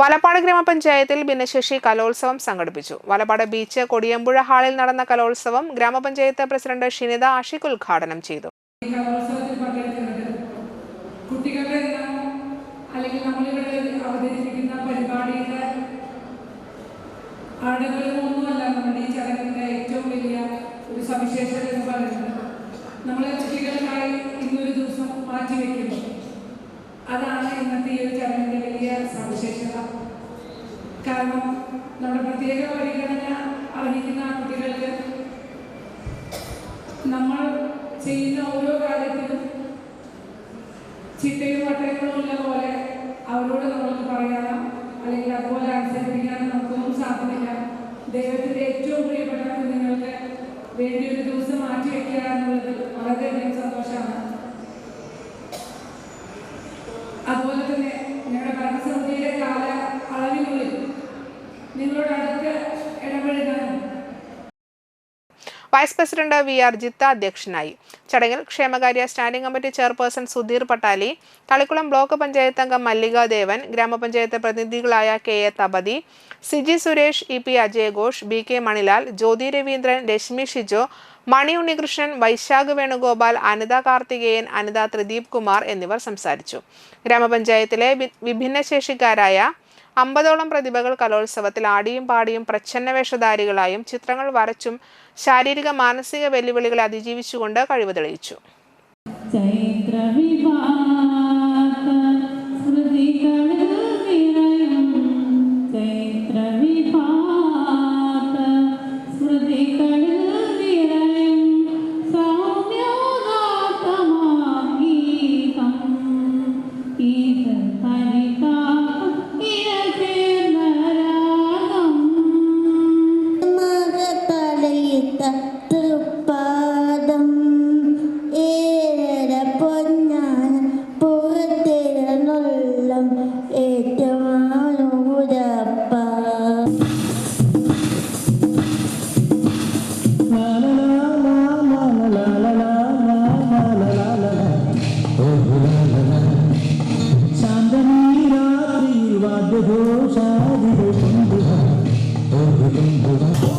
വലപ്പാട് ഗ്രാമപഞ്ചായത്തിൽ ഭിന്നശേഷി കലോത്സവം സംഘടിപ്പിച്ചു. വലപ്പാട് ബീച്ച് കൊടിയമ്പുഴ ഹാളിൽ നടന്ന കലോത്സവം ഗ്രാമപഞ്ചായത്ത് പ്രസിഡന്റ് ഷിനിത ആഷിഖ് ഉദ്ഘാടനം ചെയ്തു. കുട്ടികളുടെ അല്ലെങ്കിൽ കാരണം നമ്മുടെ പ്രത്യേക പരിഗണന അർഹിക്കുന്ന കുട്ടികൾക്ക് നമ്മൾ ചെയ്യുന്ന ഓരോ കാര്യത്തിലും ചിട്ടയും വട്ടങ്ങളും ഉള്ള പോലെ അവരോട് നമ്മൾക്ക് പറയാനോ അല്ലെങ്കിൽ അതുപോലെ അനുസരിപ്പിക്കാനോ നമുക്കൊന്നും സാധ്യമില്ല ദൈവത്തിന്റെ ഏറ്റവും പ്രിയപ്പെട്ട കുഞ്ഞുങ്ങൾക്ക് വേണ്ടി ഒരു ദിവസം മാറ്റി വയ്ക്കുക എന്നുള്ളത് വളരെയധികം സന്തോഷമാണ്. അതുപോലെ vice president V R Jitha അധ്യക്ഷനായി. ചടങ്ങിൽ ക്ഷേമകാര്യ standing committee chairperson Sudheer Pattali Thalikkulam block panchayat അംഗം മല്ലികാദേവൻ ഗ്രാമപഞ്ചായത്ത് പ്രതിനിധികളായ K A Thapathi Siji Suresh E P അജയഘോഷ് B K Manilal Jyothi Raveendran Reshmi Shijo Mani Unnikrishnan Vaishakh Venugopal Anitha Karthikeyan Anitha Thrideep Kumar എന്നിവർ സംസാരിച്ചു. ഗ്രാമപഞ്ചായത്തിലെ വിഭിന്നശേഷിക്കാരായ അമ്പതോളം പ്രതിഭകൾ കലോത്സവത്തിൽ ആടിയും പാടിയും പ്രച്ഛന്ന വേഷധാരികളായും ചിത്രങ്ങൾ വരച്ചും ശാരീരിക മാനസിക വെല്ലുവിളികളെ അതിജീവിച്ചുകൊണ്ട് കഴിവ് തെളിയിച്ചു. 도 자리를 공부하 오늘 공부하